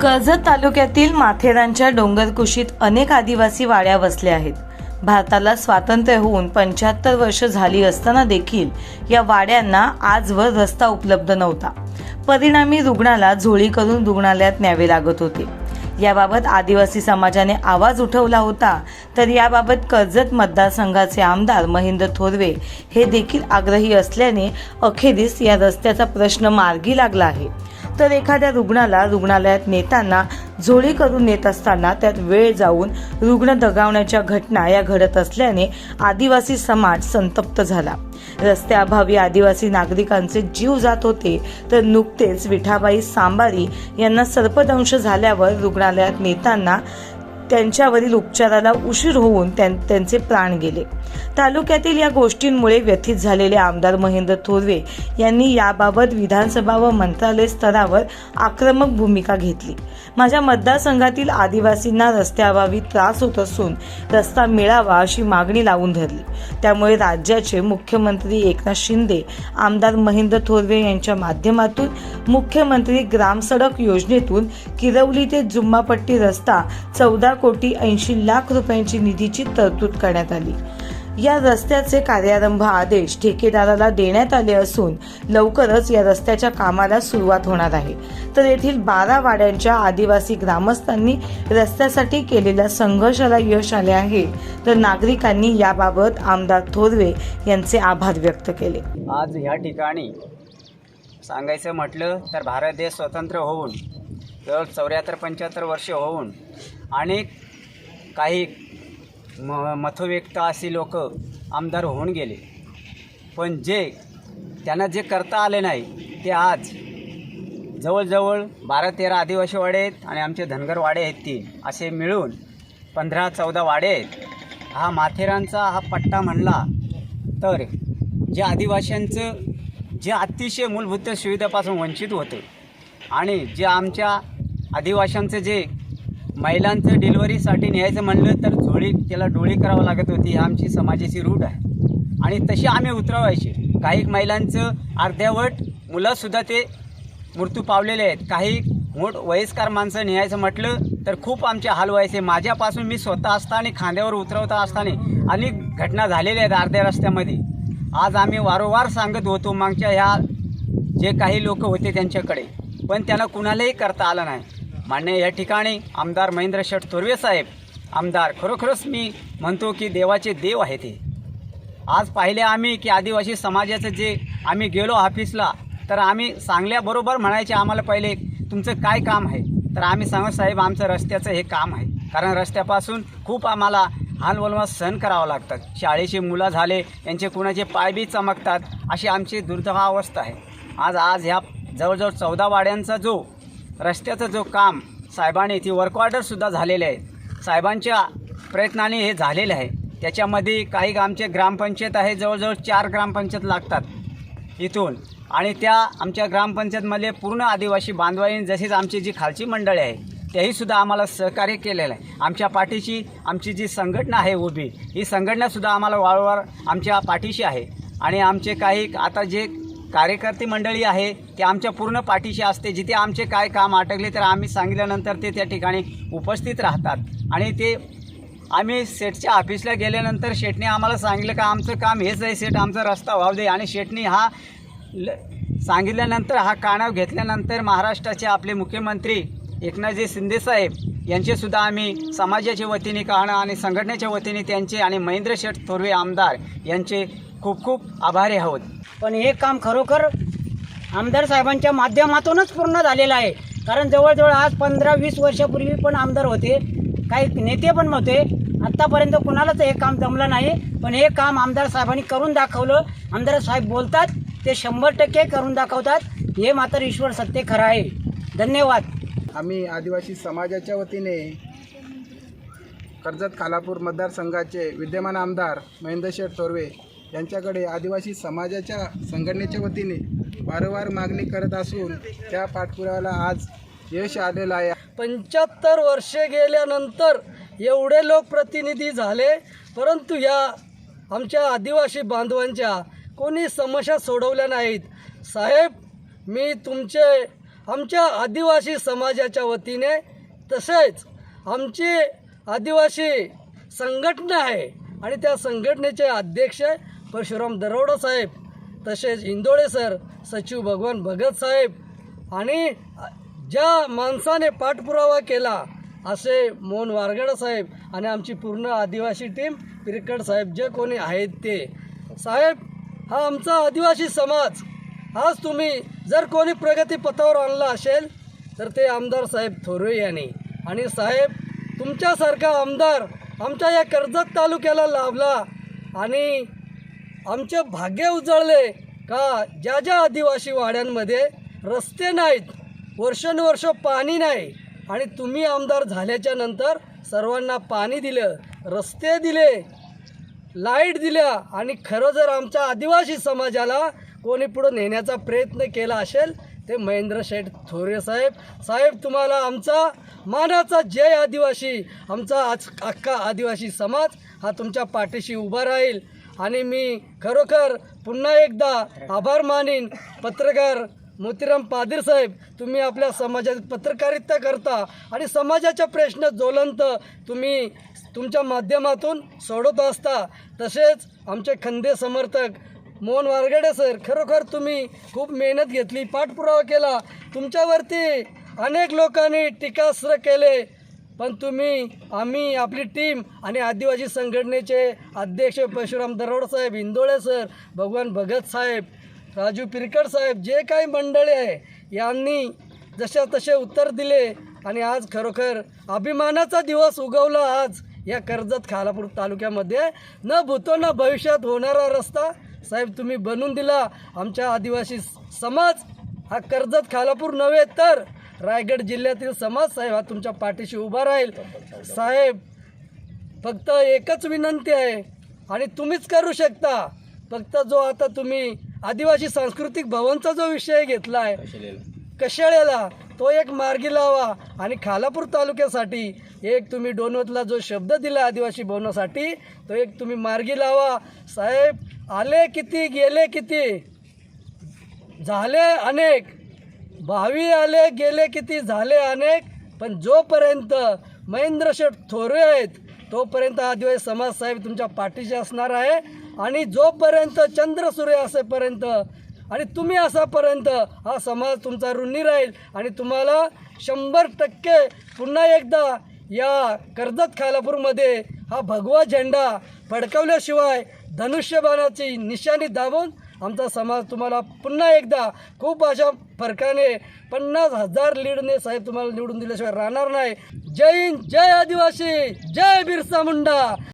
कर्जत तालुक्यातील माथेरानच्या डोंगरकुशीत अनेक आदिवासी वाड्या वसल्या आहेत. भारताला स्वातंत्र्य होऊन पंच्याहत्तर वर्ष झाली असताना देखील या वाड्यांना आजवर रस्ता उपलब्ध नव्हता. परिणामी रुग्णाला झोळी करून रुग्णालयात न्यावे लागत होते. याबाबत आदिवासी समाजाने आवाज उठवला होता तर याबाबत कर्जत मतदारसंघाचे आमदार महेंद्र थोरवे हे देखील आग्रही असल्याने अखेरीस या रस्त्याचा प्रश्न मार्गी लागला आहे. तर एखाद्या रुग्णाला रुग्णालयात नेताना झोळी करून नेत असताना त्यात वेळ जाऊन रुग्ण दगावण्याच्या घटना या घडत असल्याने आदिवासी समाज संतप्त झाला. रस्त्याअभावी आदिवासी नागरिकांचे जीव जात होते तर नुकतेच विठाबाई सांबारी यांना सर्पदंश झाल्यावर रुग्णालयात नेताना त्यांच्यावरील उपचाराला उशीर होऊन त्यां- त्यांचे प्राण गेले. तालुक्यातील या गोष्टींमुळे व्यथित झालेले आमदार महेंद्र थोरवे यांनी याबाबत विधानसभा व मंत्रालय स्तरावर आक्रमक भूमिका घेतली. माझ्या मतदारसंघातील आदिवासींना रस्त्याअभावी त्रास होत असून रस्ता मिळावा अशी मागणी लावून धरली. त्यामुळे राज्याचे मुख्यमंत्री एकनाथ शिंदे आमदार महेंद्र थोरवे यांच्या माध्यमातून मुख्यमंत्री ग्रामसडक योजनेतून किरवली ते जुम्मापट्टी रस्ता चौदा कोटी ऐंशी लाख रुपयांची निधीची तरतूद करण्यात आली. या रस्त्याचे कार्यारंभ आदेश ठेकेदाराला देण्यात आले असून लवकरच या रस्त्याच्या कामाला सुरुवात होणार आहे. तर येथील बारा वाड्यांच्या आदिवासी ग्रामस्थांनी रस्त्यासाठी केलेल्या संघर्षाला यश आले आहे. तर नागरिकांनी याबाबत आमदार थोरवे यांचे आभार व्यक्त केले. आज ह्या ठिकाणी सांगायचं म्हटलं तर भारत देश स्वतंत्र होऊन जवळ चौऱ्याहत्तर पंच्याहत्तर वर्ष होऊन अनेक काही म मथोव्यक्त अशी लोक आमदार होऊन गेले. पण जे त्यांना जे करता आले नाही ते आज जवळजवळ बारा तेरा आदिवासी वाडे आहेत आणि आमचे धनगर वाडे आहेत तीन असे मिळून पंधरा चौदा वाडे आहेत. हा माथेरानचा हा पट्टा म्हणला तर जे आदिवाशांचं जे अतिशय मूलभूत सुविधापासून वंचित होतं आणि जे आमच्या आदिवाशांचं जे महिलांचं डिलिव्हरीसाठी न्यायचं म्हणलं तर झोळी त्याला डोळी करावं लागत होती. ही आमची समाजाची रूढ आहे. आणि तशी आम्ही उतरवायचे. काही महिलांचं अर्ध्यावट मुलंसुद्धा ते मृत्यू पावलेले आहेत. काही मोठ वयस्कर माणसं न्यायचं म्हटलं तर खूप आमचे हाल व्हायचे माझ्यापासून मी स्वतः असताना खांद्यावर उतरवता असताना अनेक घटना झालेल्या आहेत अर्ध्या रस्त्यामध्ये. आज आम्ही वारंवार सांगत होतो मागच्या ह्या जे काही लोक होते त्यांच्याकडे. पण त्यांना कुणालाही करता आलं नाही. मान्य या ठिकाणी आमदार महेंद्र शेठ थोरवे साहेब आमदार खरोखरच मी म्हणतो की देवाचे देव आहे ते आज पाहिले आम्ही की आदिवासी समाजाचं जे आम्ही गेलो ऑफिसला तर आम्ही सांगल्याबरोबर म्हणायचे आम्हाला पहिले तुमचं काय काम आहे? तर आम्ही सांगत साहेब आमचं रस्त्याचं हे काम आहे. कारण रस्त्यापासून खूप आम्हाला हालवलवा सहन करावं लागतात शाळेची मुलं झाले यांचे कुणाचे पायबी चमकतात अशी आमची दुर्दैव अवस्था आहे. आज आज ह्या जवळजवळ चौदा वाड्यांचा जो रस्त्याचं जो काम साहेबांनी ती वर्क ऑर्डरसुद्धा झालेले आहे साहेबांच्या प्रयत्नाने हे झालेलं आहे. त्याच्यामध्ये काही आमचे ग्रामपंचायत आहे जवळजवळ चार ग्रामपंचायत लागतात इथून. आणि त्या आमच्या ग्रामपंचायतमध्ये पूर्ण आदिवासी बांधवाईन जशीच आमची जी खालची मंडळी आहे त्याहीसुद्धा आम्हाला सहकार्य केलेलं आहे. आमच्या पाठीशी आमची जी संघटना आहे उभी ही संघटनासुद्धा आम्हाला वारंवार आमच्या पाठीशी आहे. आणि आमचे काही आता जे कार्यकर्ते मंडळी आहे ते आमच्या पूर्ण पाठीशी असते. जिथे आमचे काय काम अटकले तर आम्ही सांगितल्यानंतर ते त्या ठिकाणी उपस्थित राहतात. आणि ते आम्ही सेटच्या ऑफिसला गेल्यानंतर शेटने आम्हाला सांगितलं का आमचं काम हेच आहे सेट आमचा रस्ता व्हाव दे. आणि शेटने हा ल सांगितल्यानंतर हा कानाव घेतल्यानंतर महाराष्ट्राचे आपले मुख्यमंत्री एकनाथजी शिंदेसाहेब यांचेसुद्धा आम्ही समाजाच्या वतीने काहणं आणि संघटनेच्या वतीने त्यांचे आणि महेंद्र शेठ थोरवे आमदार यांचे खूप खूप आभारी आहोत. पण हे काम खरोखर आमदार साहेबांच्या माध्यमातूनच पूर्ण झालेलं आहे. कारण जवळजवळ आज पंधरा वीस वर्षापूर्वी पण आमदार होते. काही नेते पण होते आत्तापर्यंत कुणालाच हे काम जमलं नाही. पण हे काम आमदार साहेबांनी करून दाखवलं. आमदार साहेब बोलतात ते शंभर टक्के करून दाखवतात. हे मात्र ईश्वर सत्य खरं आहे. धन्यवाद. आम्ही आदिवासी समाजाच्या वतीने कर्जत खालापूर मतदारसंघाचे विद्यमान आमदार महेंद्र शेठ थोरवे यांच्याकडे आदिवासी समाजाच्या संघटनेच्या वतीने वारंवार मागणी करत असून त्या पाठपुराव्याला आज यश आलेलं आहे. पंच्याहत्तर वर्षे गेल्यानंतर एवढे लोकप्रतिनिधी झाले परंतु या आमच्या आदिवासी बांधवांच्या कोणी समस्या सोडवल्या नाहीत. साहेब मी तुमचे आमच्या आदिवासी समाजाच्या वतीने तसेच आमची आदिवासी संघटना आहे आणि त्या संघटनेचे अध्यक्ष परशुराम दरोडा साहेब तसेच इंदोळे सर सचिव भगवान भगत साहेब आणि ज्या माणसाने पाठपुरावा केला असे मोहन वारगड साहेब आणि आमची पूर्ण आदिवासी टीम पिरकड साहेब जे कोणी आहेत ते. साहेब हा आमचा आदिवासी समाज आज तुम्ही जर कोणी प्रगती पथावर आणला असेल तर ते आमदार साहेब थोरवे यांनी. आणि साहेब तुमच्यासारखा आमदार आमच्या या कर्जत तालुक्याला लाभला आणि आमचे भाग्य उजळले का ज्या ज्या आदिवासी वाड्यांमध्ये रस्ते नाहीत वर्षानुवर्ष पाणी नाही आणि तुम्ही आमदार झाल्याच्यानंतर सर्वांना पाणी दिलं रस्ते दिले लाइट दिल्या आणि खरं जर आमच्या आदिवासी समाजाला कोणी पुढं नेण्याचा प्रयत्न केला असेल ते महेंद्र शेठ थोरे साहेब. साहेब तुम्हाला आमचा मानाचा जय आदिवासी आमचा आज अख्खा आदिवासी समाज हा तुमच्या पाठीशी उभा राहील. आणि मी खरोखर पुन्हा एकदा आभार मानीन पत्रकार मोतीराम पादीर साहेब तुम्ही आपल्या समाजात पत्रकारिता करता आणि समाजाच्या प्रश्न ज्वलंत तुम्ही तुमच्या माध्यमातून सोडवत असता. तसेच आमचे खंदे समर्थक मोहन वारगडे सर खरोखर तुम्ही खूप मेहनत घेतली पाठपुरावा केला. तुमच्यावरती अनेक लोकांनी टीकास्त्र केले. पण तुम्ही आम्ही आपली टीम आणि आदिवासी संघटनेचे अध्यक्ष परशुराम दरोड साहेब इंदोळे सर भगवान भगत साहेब राजू पिरकड साहेब जे काही मंडळी आहे यांनी जशा तसे उत्तर दिले आणि आज खरोखर अभिमानाचा दिवस उगवला आज या कर्जत खालापूर तालुक्यामध्ये. न भूतो न भविष्यात होणारा रस्ता साहेब तुम्ही बनवून दिला. आमच्या आदिवासी समाज हा कर्जत खालापूर नव्हे तर रायगड जिल्ह्यातील समाज साहेब हा तुमच्या पाठीशी उभा राहील. साहेब फक्त एकच विनंती आहे आणि तुम्हीच करू शकता. फक्त जो आता तुम्ही आदिवासी सांस्कृतिक भवनचा जो विषय घेतला आहे कशाळ्याला तो एक मार्गी लावा आणि खालापूर तालुक्यासाठी एक तुम्ही डोनवतला जो शब्द दिला आदिवासी भवनासाठी तो एक तुम्ही मार्गी लावा. साहेब आले किती गेले किती? झाले अनेक. भावी आले गेले किती झाले अनेक पण जोपर्यंत महेंद्र शेठ थोरे आहेत तोपर्यंत आदिवासी समाज साहेब तुमच्या पाठीशी असणार आहे. आणि जोपर्यंत चंद्र सूर्य असेपर्यंत आणि तुम्ही असापर्यंत हा समाज तुमचा ऋणी राहील. आणि तुम्हाला शंभर टक्के पुन्हा एकदा या कर्जत खालापूरमध्ये हा भगवा झेंडा फडकवल्याशिवाय धनुष्यबाणाची निशाणी दाबून आमचा समाज तुम्हाला पुन्हा एकदा खूप अशा फरकाने पन्नास हजार लीडने साहेब तुम्हाला निवडून दिल्याशिवाय राहणार नाही. जय हिंद जय आदिवासी जय बिरसा मुंडा.